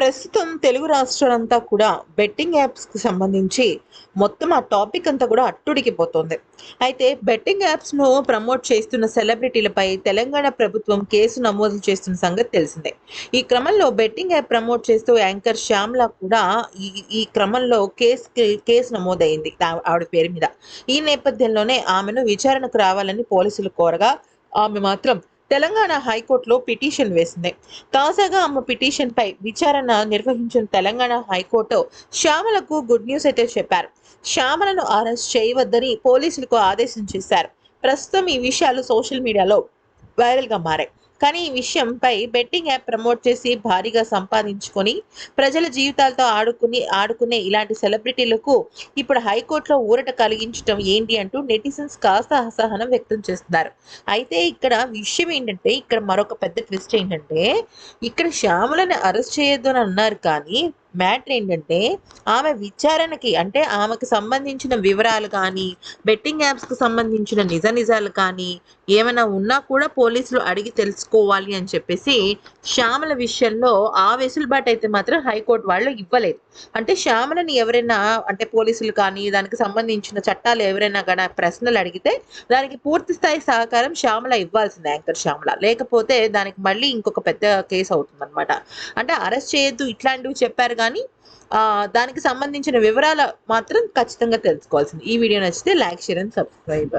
ప్రస్తుతం తెలుగు రాష్ట్రాలంతా కూడా బెట్టింగ్ యాప్స్కి సంబంధించి మొత్తం ఆ టాపిక్ అంతా కూడా అట్టుడికిపోతుంది అయితే బెట్టింగ్ యాప్స్ను ప్రమోట్ చేస్తున్న సెలబ్రిటీలపై తెలంగాణ ప్రభుత్వం కేసు నమోదు చేస్తున్న సంగతి తెలిసిందే. ఈ క్రమంలో బెట్టింగ్ యాప్ ప్రమోట్ చేస్తూ యాంకర్ శ్యామ్లా కూడా ఈ ఈ క్రమంలో కేసు కేసు నమోదైంది ఆవిడ పేరు మీద. ఈ నేపథ్యంలోనే ఆమెను విచారణకు రావాలని పోలీసులు కోరగా ఆమె మాత్రం తెలంగాణ హైకోర్టులో పిటిషన్ వేసింది. తాజాగా ఆమె పిటిషన్పై విచారణ నిర్వహించిన తెలంగాణ హైకోర్టు శ్యామలకు గుడ్ న్యూస్ అయితే చెప్పారు. శ్యామలను అరెస్ట్ చేయవద్దని పోలీసులకు ఆదేశం చేశారు. ప్రస్తుతం ఈ విషయాలు సోషల్ మీడియాలో వైరల్గా మారాయి. కానీ ఈ విషయంపై బెట్టింగ్ యాప్ ప్రమోట్ చేసి భారీగా సంపాదించుకొని ప్రజల జీవితాలతో ఆడుకుని ఆడుకునే ఇలాంటి సెలబ్రిటీలకు ఇప్పుడు హైకోర్టులో ఊరట కలిగించడం ఏంటి అంటూ నెటిజన్స్ కాస్త అసహనం వ్యక్తం చేస్తున్నారు. అయితే ఇక్కడ విషయం ఏంటంటే ఇక్కడ మరొక పెద్ద ట్విస్ట్ ఏంటంటే ఇక్కడ శ్యామలని అరెస్ట్ చేయొద్దు అని అన్నారు కానీ మ్యాటర్ ఏంటంటే ఆమె విచారణకి అంటే ఆమెకు సంబంధించిన వివరాలు కానీ బెట్టింగ్ యాప్స్కి సంబంధించిన నిజ నిజాలు కానీ ఏమైనా ఉన్నా కూడా పోలీసులు అడిగి తెలుసుకోవాలి అని చెప్పేసి శ్యామల విషయంలో ఆ వెసులుబాటు అయితే మాత్రం హైకోర్టు వాళ్ళు ఇవ్వలేదు. అంటే శ్యామలని ఎవరైనా అంటే పోలీసులు కానీ దానికి సంబంధించిన చట్టాలు ఎవరైనా కానీ ప్రశ్నలు అడిగితే దానికి పూర్తి స్థాయి సహకారం శ్యామల ఇవ్వాల్సిందే యాంకర్ శ్యామల. లేకపోతే దానికి మళ్ళీ ఇంకొక పెద్ద కేసు అవుతుంది అనమాట అంటే అరెస్ట్ చేయొద్దు ఇట్లాంటివి చెప్పారు కానీ ఆ, దానికి సంబంధించిన వివరాలు మాత్రం ఖచ్చితంగా తెలుసుకోవాల్సింది. ఈ వీడియో నచ్చితే లైక్ షేర్ అండ్ సబ్స్క్రైబ్.